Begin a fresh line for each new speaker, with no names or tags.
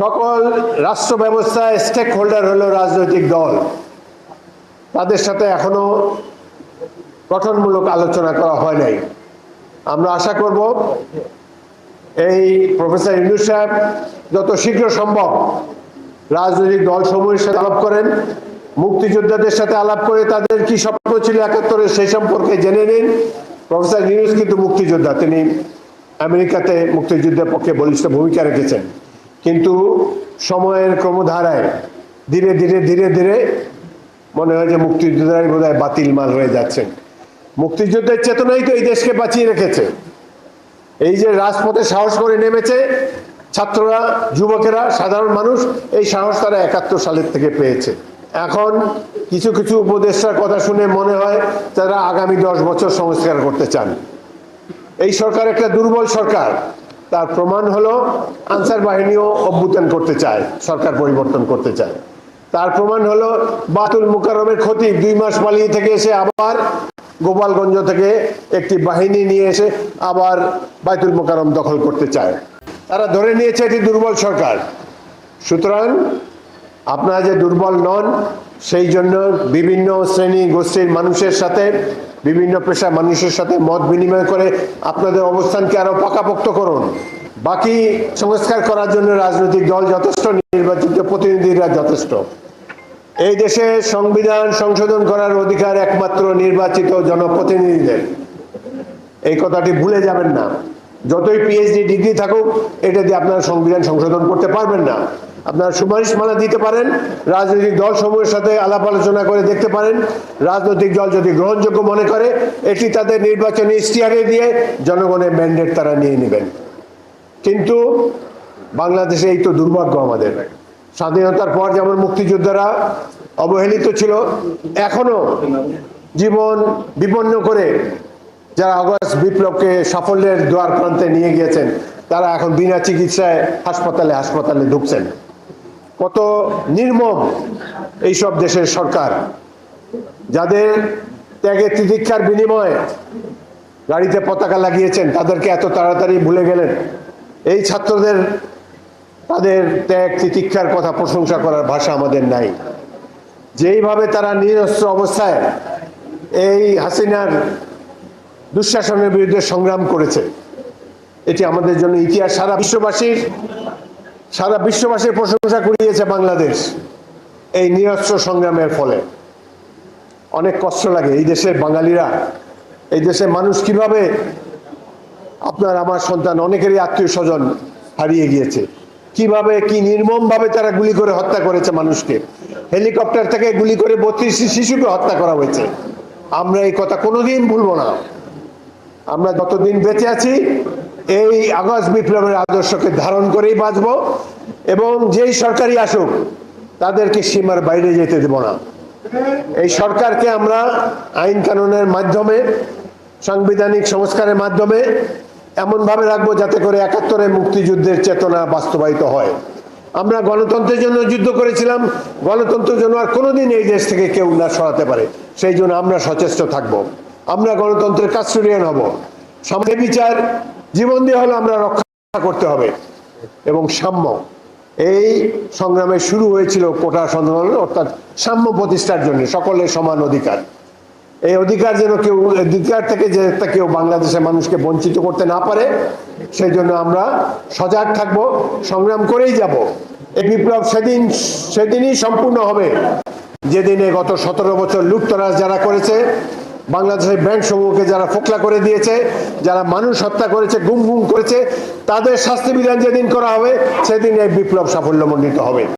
সকল রাষ্ট্র ব্যবস্থায় স্টেক হোল্ডার হলো রাজনৈতিক দল। তাদের সাথে এখনও গঠনমূলক আলোচনা করা হয় নাই। আমরা আশা করব এই প্রফেসর ইন্দুর সাহেব যত শীঘ্র সম্ভব রাজনৈতিক দল সমূহের সাথে আলাপ করেন, মুক্তিযোদ্ধাদের সাথে আলাপ করে তাদের কি স্বপ্ন ছিল একাত্তরে সেই সম্পর্কে জেনে নিন। প্রফেসর নিউজ কিন্তু মুক্তিযোদ্ধা, তিনি আমেরিকাতে মুক্তিযুদ্ধের পক্ষে বলিষ্ঠ ভূমিকা রেখেছেন। কিন্তু সময়ের ক্রমধারায় ধীরে ধীরে ধীরে ধীরে মনে হয় যে মুক্তিযোদ্ধারাই বোধ হয় বাতিল মাল হয়ে যাচ্ছেন। মুক্তিযুদ্ধের চেতনাই তো এই দেশকে বাঁচিয়ে রেখেছে। এই যে রাজপথে সাহস করে নেমেছে ছাত্ররা, যুবকেরা, সাধারণ মানুষ, এই সাহস তারা একাত্তর সালের থেকে পেয়েছে। এখন কিছু কিছু উপদেষ্টার কথা শুনে মনে হয় তারা আগামী দশ বছর সংস্কার করতে চান। এই সরকার একটা দুর্বল সরকার। তার প্রমাণ হলো আনসার বাহিনীও অভ্যুত্থান করতে চায়, সরকার পরিবর্তন করতে চায়। তার প্রমাণ হলো বাতুল মুকারমের ক্ষতি, দুই মাস পালিয়ে থেকে এসে আবার গোপালগঞ্জ থেকে একটি বাহিনী নিয়ে এসে আবার বাইতুল মোকারম দখল করতে চায়। তারা ধরে নিয়েছে এটি দুর্বল সরকার। সুতরাং আপনারা যে দুর্বল নন সেই জন্য বিভিন্ন শ্রেণি গোষ্ঠীর মানুষের সাথে, বিভিন্ন পেশার মানুষের সাথে মত বিনিময় করে আপনাদের অবস্থানকে আরও পাকাপোক্ত করুন। বাকি সংস্কার করার জন্য রাজনৈতিক দল যথেষ্ট, নির্বাচিত প্রতিনিধিরা যথেষ্ট। এই দেশে সংবিধান সংশোধন করার অধিকার একমাত্র নির্বাচিত জনপ্রতিনিধিদের। এই কথাটি ভুলে যাবেন না। যতই পিএইচডি ডিগ্রি থাকুক, এটা দিয়ে আপনারা সংবিধান সংশোধন করতে পারবেন না। আপনারা সুপারিশ সুপারিশমালা দিতে পারেন, রাজনৈতিক দল সমূহের সাথে আলাপ আলোচনা করে দেখতে পারেন, রাজনৈতিক দল যদি গ্রহণযোগ্য মনে করে, এটি তাদের নির্বাচনী ইশতিয়ারে দিয়ে জনগণের ম্যান্ডেট তারা নিয়ে নেবেন। কিন্তু বাংলাদেশে এই তো দুর্ভাগ্য আমাদের। স্বাধীনতার পর যেমন মুক্তিযোদ্ধারা অবহেলিত ছিল, এখনও জীবন বিপন্ন করে যারা অগস্ট বিপ্লবকে সাফল্যের দ্বার প্রান্তে নিয়ে গিয়েছেন, তারা এখন বিনা চিকিৎসায় হাসপাতালে হাসপাতালে ঢুকছেন। কত নির্মম এইসব দেশের সরকার, যাদের ত্যাগে তিতিক্ষার বিনিময়ে গাড়িতে পতাকা লাগিয়েছেন, তাদেরকে এত তাড়াতাড়ি ভুলে গেলেন। এই ছাত্রদের, তাদের ত্যাগ তিতিক্ষার কথা প্রশংসা করার ভাষা আমাদের নাই। যেইভাবে তারা নিরস্ত্র অবস্থায় এই হাসিনার দুঃশাসনের বিরুদ্ধে সংগ্রাম করেছে। এটি আমাদের জন্য ইতিহাস। সারা বিশ্ববাসীর সারা বিশ্ববাসীর প্রশংসা কুড়িয়েছে বাংলাদেশ এই নিরস্ত্র সংগ্রামের ফলে। অনেক কষ্ট লাগে এই দেশের বাঙালিরা। এই দেশের মানুষ কীভাবে আপনার আমার সন্তান, অনেকেরই আত্মীয় স্বজন হারিয়ে গিয়েছে। কীভাবে, কি নির্মম ভাবে তারা গুলি করে হত্যা করেছে মানুষকে। হেলিকপ্টার থেকে গুলি করে বত্রিশটি শিশুকে হত্যা করা হয়েছে। আমরা এই কথা কোনোদিন ভুলবো না। আমরা যতদিন বেঁচে আছি, এই আগস্ট বিপ্লবের আদর্শকে ধারণ করেই বাঁচব এবং যেই সরকারি আসুক, তাদেরকে সীমার বাইরে যেতে দেব না। এই সরকারকে আমরা আইন কানুনের মাধ্যমে, সাংবিধানিক সংস্কারের মাধ্যমে এমনভাবে রাখব যাতে করে একাত্তরে মুক্তিযুদ্ধের চেতনা বাস্তবায়িত হয়। আমরা গণতন্ত্রের জন্য যুদ্ধ করেছিলাম, গণতন্ত্রের জন্য আর কোনোদিন এই দেশ থেকে কেউ না সরাতে পারে। সেই জন্য আমরা সচেষ্ট থাকব। আমরা গণতন্ত্রের কাস্টোডিয়ান হব। সমাজের বিচার জীবন দিয়ে হলে আমরা রক্ষা করতে হবে এবং সাম্য। এই সংগ্রামে শুরু হয়েছিল কোটা সন্ধান, অর্থাৎ সাম্য প্রতিষ্ঠার জন্য সকলের সমান অধিকার। এই অধিকার যেন কেউ, অধিকার থেকে যে কেউ বাংলাদেশের মানুষকে বঞ্চিত করতে না পারে, সেই জন্য আমরা সজাগ থাকব, সংগ্রাম করেই যাব। এই বিপ্লব সেদিন, সেদিনই সম্পূর্ণ হবে। যেদিনে গত সতেরো বছর লুটতরাজ যারা করেছে বাংলাদেশের ব্যাংক সমূহকে যারা ফোকলা করে দিয়েছে, যারা মানুষ হত্যা করেছে, গুম গুম করেছে, তাদের শাস্তি বিধান যেদিন করা হবে, সেদিন এই বিপ্লব সাফল্যমণ্ডিত হবে।